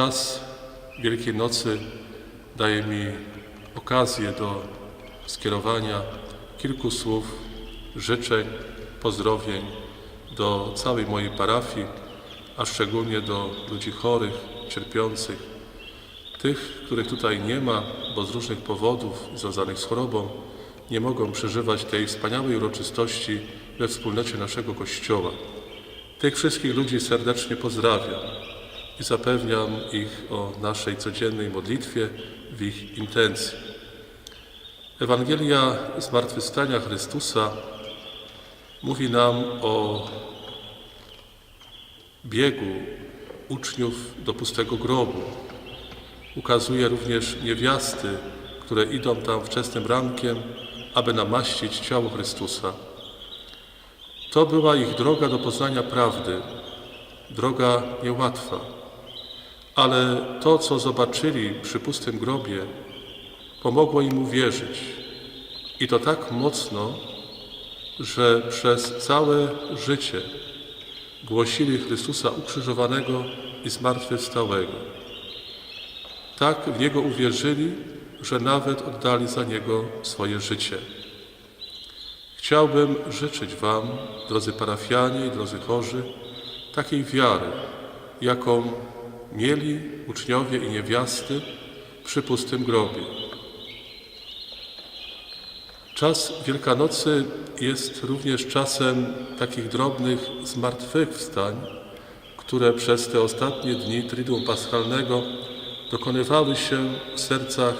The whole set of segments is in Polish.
Czas Wielkiej Nocy daje mi okazję do skierowania kilku słów życzeń, pozdrowień do całej mojej parafii, a szczególnie do ludzi chorych, cierpiących, tych, których tutaj nie ma, bo z różnych powodów związanych z chorobą nie mogą przeżywać tej wspaniałej uroczystości we wspólnocie naszego Kościoła. Tych wszystkich ludzi serdecznie pozdrawiam i zapewniam ich o naszej codziennej modlitwie w ich intencji. Ewangelia Zmartwychwstania Chrystusa mówi nam o biegu uczniów do pustego grobu. Ukazuje również niewiasty, które idą tam wczesnym rankiem, aby namaścić ciało Chrystusa. To była ich droga do poznania prawdy, droga niełatwa, ale to, co zobaczyli przy pustym grobie, pomogło im uwierzyć. I to tak mocno, że przez całe życie głosili Chrystusa ukrzyżowanego i zmartwychwstałego. Tak w Niego uwierzyli, że nawet oddali za Niego swoje życie. Chciałbym życzyć Wam, drodzy parafianie i drodzy chorzy, takiej wiary, jaką mieli uczniowie i niewiasty przy pustym grobie. Czas Wielkanocy jest również czasem takich drobnych zmartwychwstań, które przez te ostatnie dni Triduum Paschalnego dokonywały się w sercach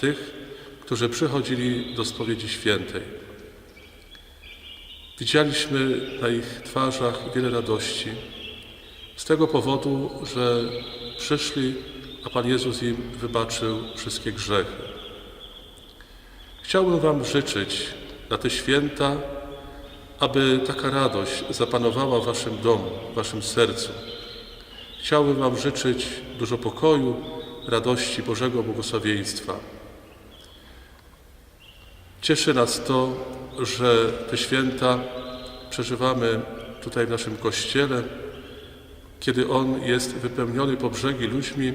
tych, którzy przychodzili do spowiedzi świętej. Widzieliśmy na ich twarzach wiele radości z tego powodu, że przyszli, a Pan Jezus im wybaczył wszystkie grzechy. Chciałbym Wam życzyć na te święta, aby taka radość zapanowała w Waszym domu, w Waszym sercu. Chciałbym Wam życzyć dużo pokoju, radości Bożego błogosławieństwa. Cieszy nas to, że te święta przeżywamy tutaj w naszym kościele, kiedy on jest wypełniony po brzegi ludźmi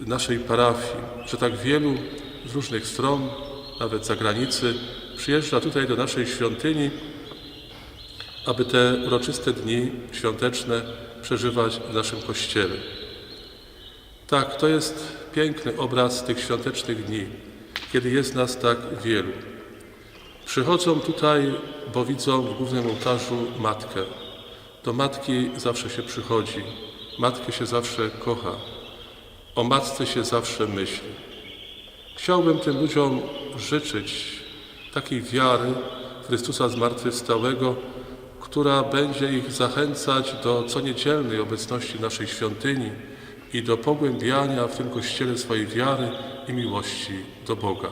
naszej parafii, że tak wielu z różnych stron, nawet zagranicy, przyjeżdża tutaj do naszej świątyni, aby te uroczyste dni świąteczne przeżywać w naszym kościele. Tak, to jest piękny obraz tych świątecznych dni, kiedy jest nas tak wielu. Przychodzą tutaj, bo widzą w głównym ołtarzu Matkę. Do Matki zawsze się przychodzi, Matkę się zawsze kocha, o Matce się zawsze myśli. Chciałbym tym ludziom życzyć takiej wiary Chrystusa Zmartwychwstałego, która będzie ich zachęcać do coniedzielnej obecności naszej świątyni i do pogłębiania w tym Kościele swojej wiary i miłości do Boga.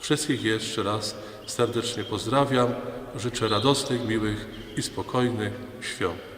Wszystkich jeszcze raz serdecznie pozdrawiam. Życzę radosnych, miłych i spokojnych świąt.